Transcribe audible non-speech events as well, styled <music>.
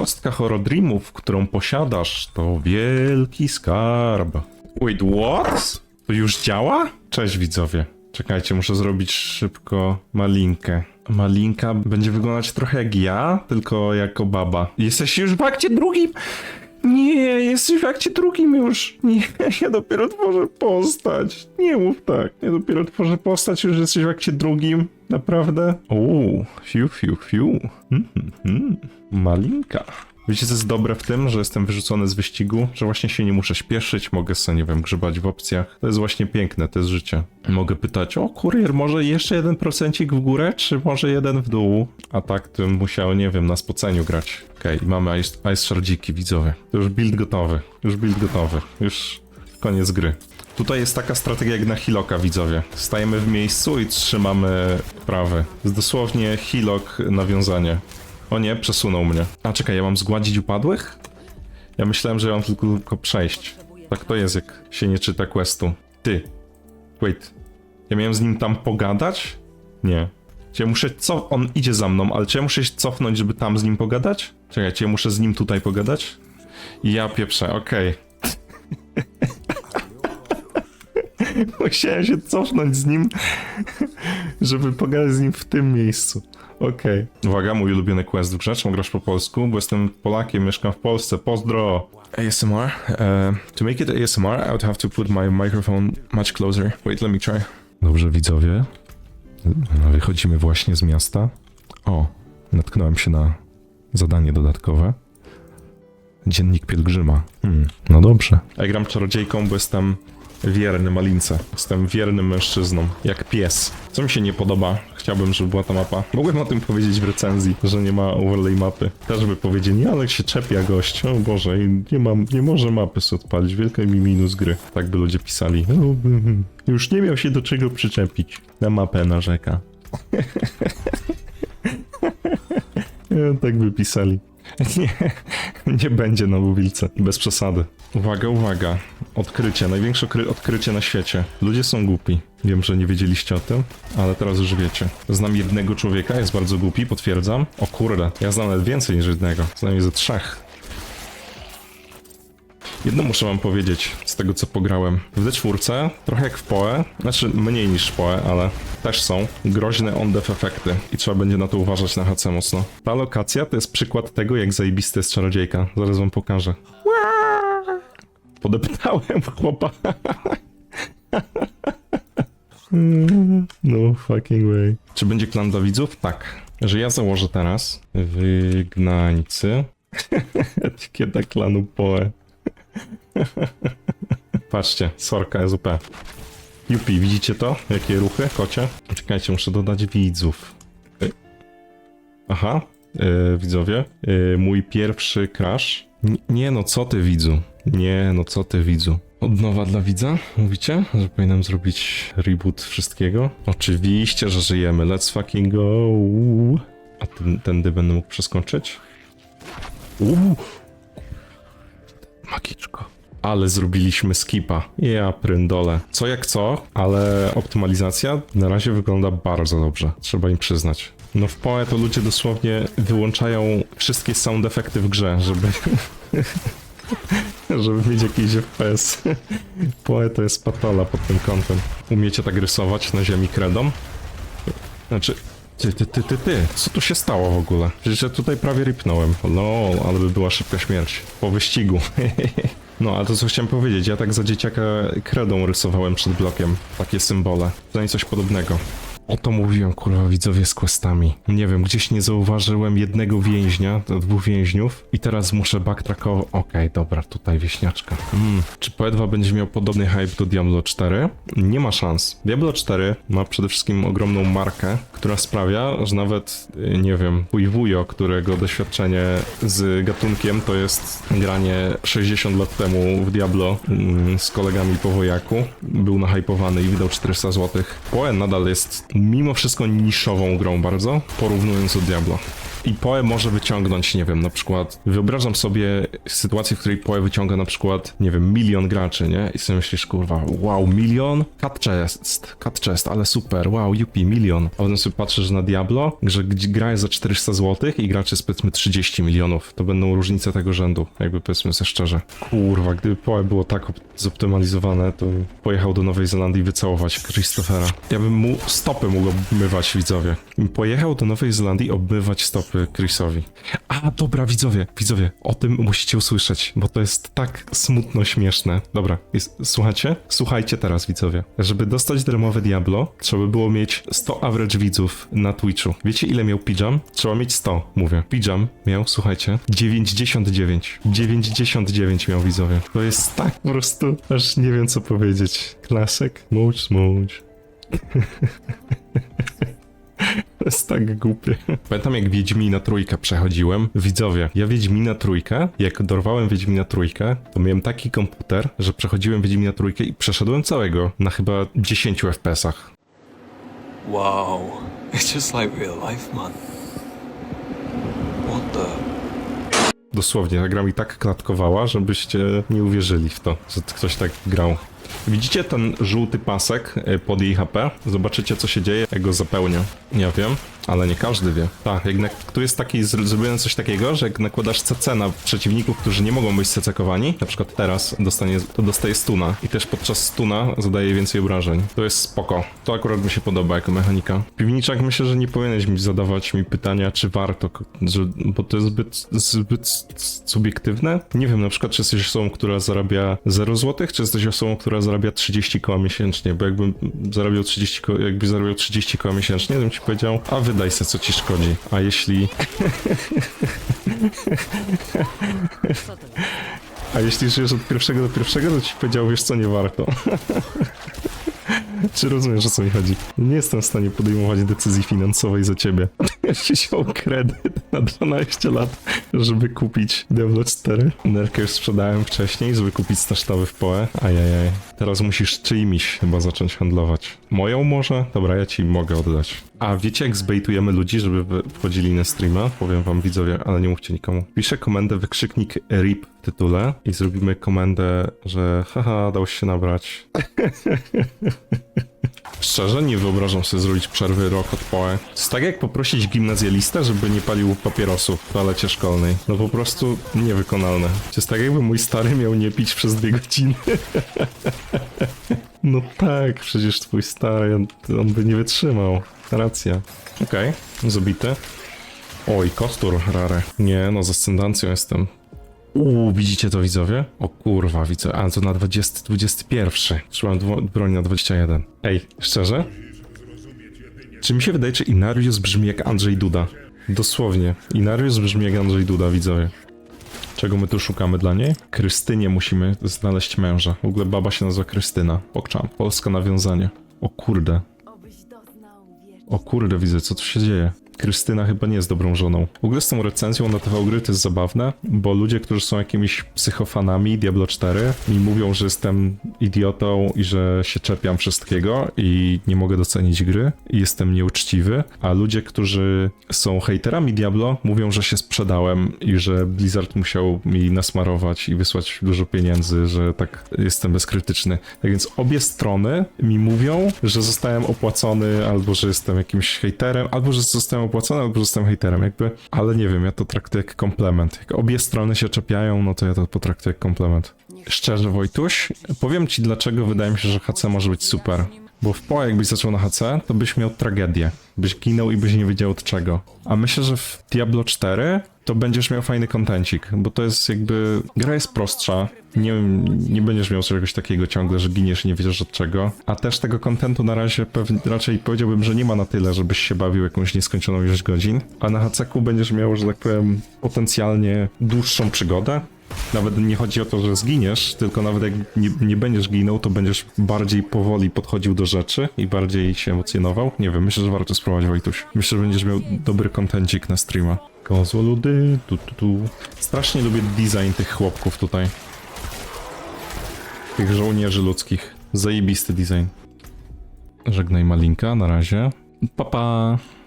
Kostka Horodreamów, którą posiadasz, to wielki skarb. Wait, what? To już działa? Cześć widzowie. Czekajcie, muszę zrobić szybko malinkę. Malinka będzie wyglądać trochę jak ja, tylko jako baba. Jesteś już w akcie drugim? Nie, jesteś w akcie drugim już. Nie, ja dopiero tworzę postać. Nie mów tak. Ja dopiero tworzę postać, już jesteś w akcie drugim. Naprawdę? Uuu, fiu, fiu, fiu. Mm, mm, mm. Malinka. Wiecie, co jest dobre w tym, że jestem wyrzucony z wyścigu, że właśnie się nie muszę śpieszyć, mogę sobie, nie wiem, grzebać w opcjach. To jest właśnie piękne, to jest życie. Mogę pytać, o kurier, może jeszcze jeden procencik w górę, czy może jeden w dół? A tak, to bym musiał, nie wiem, na spoceniu grać. Okej, i mamy Ice, ice Shardiki, widzowie. To już build gotowy, już build gotowy, już koniec gry. Tutaj jest taka strategia jak na Hiloka, widzowie. Stajemy w miejscu i trzymamy prawy. Jest dosłownie Hilok nawiązanie. O nie, przesunął mnie. A czekaj, ja mam zgładzić upadłych? Ja myślałem, że ja mam tylko, tylko przejść. Tak to jest, jak się nie czyta questu. Ty. Wait. Ja miałem z nim tam pogadać? Nie. Czy ja muszę co... On idzie za mną, ale czy ja muszę się cofnąć, żeby tam z nim pogadać? Czekaj, czy ja muszę z nim tutaj pogadać? Ja pieprzę, okej. <laughs> Musiałem się cofnąć z nim, <laughs> żeby pogadać z nim w tym miejscu. Okej. Uwaga, mój ulubiony quest w grze. Czemu grasz po polsku? Bo jestem Polakiem, mieszkam w Polsce. Pozdro! ASMR. Uh, to make it ASMR, I would have to put my microphone much closer. Wait, let me try. Dobrze, widzowie. No, Wychodzimy właśnie z miasta. O, natknąłem się na zadanie dodatkowe. Dziennik pielgrzyma. Hmm, no dobrze. Ja gram czarodziejką, bo jestem wierny malince. Jestem wiernym mężczyzną, jak pies. Co mi się nie podoba, chciałbym, żeby była ta mapa. Mogłem o tym powiedzieć w recenzji, że nie ma overlay mapy. Też by powiedzieli, ale się czepia gość. O Boże, nie mam, nie może mapy sobie odpalić. Wielki mi minus gry. Tak by ludzie pisali. No, mm, Już nie miał się do czego przyczepić. Na mapę narzeka. <laughs> Tak by pisali. <laughs> Nie, nie będzie na Lubilce. Bez przesady. Uwaga, uwaga. Odkrycie. Największe kry- odkrycie na świecie. Ludzie są głupi. Wiem, że nie wiedzieliście o tym, ale teraz już wiecie. Znam jednego człowieka, jest bardzo głupi, potwierdzam. O kurde, ja znam nawet więcej niż jednego. Znam ze trzech. Jedno muszę wam powiedzieć z tego co pograłem. W D4, trochę jak w PoE, znaczy mniej niż w PoE, ale też są groźne on-def efekty i trzeba będzie na to uważać na HC mocno. Ta lokacja to jest przykład tego jak zajebisty jest czarodziejka. Zaraz wam pokażę. Podeptałem chłopa. No fucking way. Czy będzie klan dla widzów? Tak. Że ja założę teraz wygnańcy. Etykieta <laughs> klanu Poe. Patrzcie, sorka SUP. Jupi, widzicie to? Jakie ruchy, kocie? Czekajcie, muszę dodać widzów. Aha, y, widzowie. Y, mój pierwszy crash. N- nie no, co ty widzu? Nie no, co ty widzu? Od nowa dla widza? Mówicie, że powinienem zrobić reboot wszystkiego? Oczywiście, że żyjemy. Let's fucking go. A ten, tędy będę mógł przeskoczyć? Uuu. Magiczko. Ale zrobiliśmy skipa. Ja prędole. Co jak co, ale optymalizacja na razie wygląda bardzo dobrze. Trzeba im przyznać. No w PoE to ludzie dosłownie wyłączają wszystkie sound efekty w grze, żeby... <laughs> żeby mieć jakiś FPS. <laughs> PoE to jest patola pod tym kątem. Umiecie tak rysować na ziemi kredą? Znaczy... Ty, ty, ty, ty, ty, co tu się stało w ogóle? Przecież ja tutaj prawie ripnąłem. No, ale by była szybka śmierć. Po wyścigu. <laughs> No, a to co chciałem powiedzieć, ja tak za dzieciaka kredą rysowałem przed blokiem. Takie symbole. To nie coś podobnego. O to mówiłem, kurwa, widzowie z questami. Nie wiem, gdzieś nie zauważyłem jednego więźnia, dwóch więźniów i teraz muszę backtrackować. Okej, dobra, tutaj wieśniaczka. Mm. Czy Poe2 będzie miał podobny hype do Diablo 4? Nie ma szans. Diablo 4 ma przede wszystkim ogromną markę, która sprawia, że nawet, y, nie wiem, wuj wujo, którego doświadczenie z gatunkiem to jest granie 60 lat temu w Diablo mm, z kolegami po wojaku, był nahypowany i wydał 400 zł. Poe nadal jest mimo wszystko niszową grą bardzo, porównując do Diablo. I Poe może wyciągnąć, nie wiem, na przykład, wyobrażam sobie sytuację, w której Poe wyciąga na przykład, nie wiem, milion graczy, nie? I sobie myślisz, kurwa, wow, milion? Cut chest, cut chest, ale super, wow, yupi, milion. A potem sobie patrzysz na Diablo, że gra jest za 400 zł i graczy jest powiedzmy 30 milionów. To będą różnice tego rzędu, jakby powiedzmy sobie szczerze. Kurwa, gdyby Poe było tak op- zoptymalizowane, to pojechał do Nowej Zelandii wycałować Christophera. Ja bym mu stopy mógł obmywać, widzowie. Pojechał do Nowej Zelandii obmywać stopy Chrisowi. A, dobra, widzowie, widzowie, o tym musicie usłyszeć, bo to jest tak smutno śmieszne. Dobra, jest, słuchacie? Słuchajcie teraz, widzowie. Żeby dostać darmowe Diablo, trzeba było mieć 100 average widzów na Twitchu. Wiecie, ile miał Pijam? Trzeba mieć 100, mówię. Pijam miał, słuchajcie, 99. 99 miał widzowie. To jest tak po prostu, aż nie wiem co powiedzieć. Klasek, smuć, smuć. <laughs> To <laughs> jest tak głupie. Pamiętam jak Wiedźmina trójkę przechodziłem. Widzowie, ja Wiedźmina trójkę, jak dorwałem Wiedźmina trójkę, to miałem taki komputer, że przechodziłem Wiedźmina trójkę i przeszedłem całego na chyba 10 FPS-ach. Wow, it's just like real life, man. What the? Dosłownie, ta gra mi tak klatkowała, żebyście nie uwierzyli w to, że ktoś tak grał. Widzicie ten żółty pasek y, pod jej HP? Zobaczycie, co się dzieje, jak go zapełnia. Ja wiem, ale nie każdy wie. Tak, jak na, tu jest taki, zr- zrobione coś takiego, że jak nakładasz CC na przeciwników, którzy nie mogą być CC-kowani, na przykład teraz dostanie, to dostaje stuna i też podczas stuna zadaje więcej obrażeń. To jest spoko. To akurat mi się podoba jako mechanika. Piwniczak myślę, że nie powinieneś mi zadawać mi pytania, czy warto, że, bo to jest zbyt, zbyt subiektywne. Nie wiem, na przykład, czy jesteś osobą, która zarabia 0 zł, czy jesteś osobą, która zarabia 30 koła miesięcznie, bo jakbym zarabiał 30 koła, jakby zarabiał 30 koła miesięcznie, to bym ci powiedział, a wydaj se, co ci szkodzi. A jeśli... A jeśli żyjesz od pierwszego do pierwszego, to ci powiedział, wiesz co, nie warto. Czy rozumiesz, o co mi chodzi? Nie jestem w stanie podejmować decyzji finansowej za ciebie. <laughs> Wziął kredyt na 12 lat, żeby kupić Diablo 4. Nerkę już sprzedałem wcześniej, żeby kupić stasztawy w Poe. Ajajaj. Teraz musisz czyimiś chyba zacząć handlować. Moją może? Dobra, ja ci mogę oddać. A wiecie jak zbejtujemy ludzi, żeby wchodzili na streama? Powiem wam widzowie, ale nie mówcie nikomu. Piszę komendę wykrzyknik RIP w tytule i zrobimy komendę, że haha, dał się nabrać. <laughs> Szczerze, nie wyobrażam sobie zrobić przerwy rok od poe. To jest tak jak poprosić gimnazjalistę, żeby nie palił papierosów w toalecie szkolnej. No po prostu niewykonalne. To jest tak jakby mój stary miał nie pić przez dwie godziny. <laughs> No tak, przecież twój stary, on, by nie wytrzymał. Racja. Okej, zabity. Oj, kostur rare. Nie, no z ascendancją jestem. Uuu, widzicie to widzowie? O kurwa, widzę. A to na 20, 21. Trzymam broń na 21. Ej, szczerze? Czy mi się wydaje, czy Inarius brzmi jak Andrzej Duda? Dosłownie. Inarius brzmi jak Andrzej Duda, widzowie. Czego my tu szukamy dla niej? Krystynie musimy znaleźć męża. W ogóle baba się nazywa Krystyna. Pokczam. Polskie nawiązanie. O kurde. O kurde, widzę, co tu się dzieje. Krystyna chyba nie jest dobrą żoną. W ogóle z tą recenzją na TV Gry to jest zabawne, bo ludzie, którzy są jakimiś psychofanami Diablo 4 mi mówią, że jestem idiotą i że się czepiam wszystkiego i nie mogę docenić gry i jestem nieuczciwy, a ludzie, którzy są hejterami Diablo mówią, że się sprzedałem i że Blizzard musiał mi nasmarować i wysłać dużo pieniędzy, że tak jestem bezkrytyczny. Tak więc obie strony mi mówią, że zostałem opłacony albo że jestem jakimś hejterem, albo że zostałem opłacony, albo że jestem hejterem, jakby. Ale nie wiem, ja to traktuję jak komplement. Jak obie strony się czepiają, no to ja to potraktuję jak komplement. Szczerze, Wojtuś, powiem ci dlaczego wydaje mi się, że HC może być super. Bo w PoE jakbyś zaczął na HC, to byś miał tragedię. Byś ginął i byś nie wiedział od czego. A myślę, że w Diablo 4 to będziesz miał fajny kontencik, bo to jest jakby... Gra jest prostsza, nie, nie będziesz miał czegoś takiego ciągle, że giniesz i nie wiedziesz od czego. A też tego kontentu na razie pewnie, raczej powiedziałbym, że nie ma na tyle, żebyś się bawił jakąś nieskończoną ilość godzin. A na HC-ku będziesz miał, że tak powiem, potencjalnie dłuższą przygodę. Nawet nie chodzi o to, że zginiesz, tylko nawet jak nie, nie będziesz ginął, to będziesz bardziej powoli podchodził do rzeczy i bardziej się emocjonował. Nie wiem, myślę, że warto spróbować, Wojtuś. Myślę, że będziesz miał dobry kontencik na streama. Kozło ludy, tu, tu, tu. Strasznie lubię design tych chłopków tutaj. Tych żołnierzy ludzkich. Zajebisty design. Żegnaj Malinka, na razie. Papa. Pa.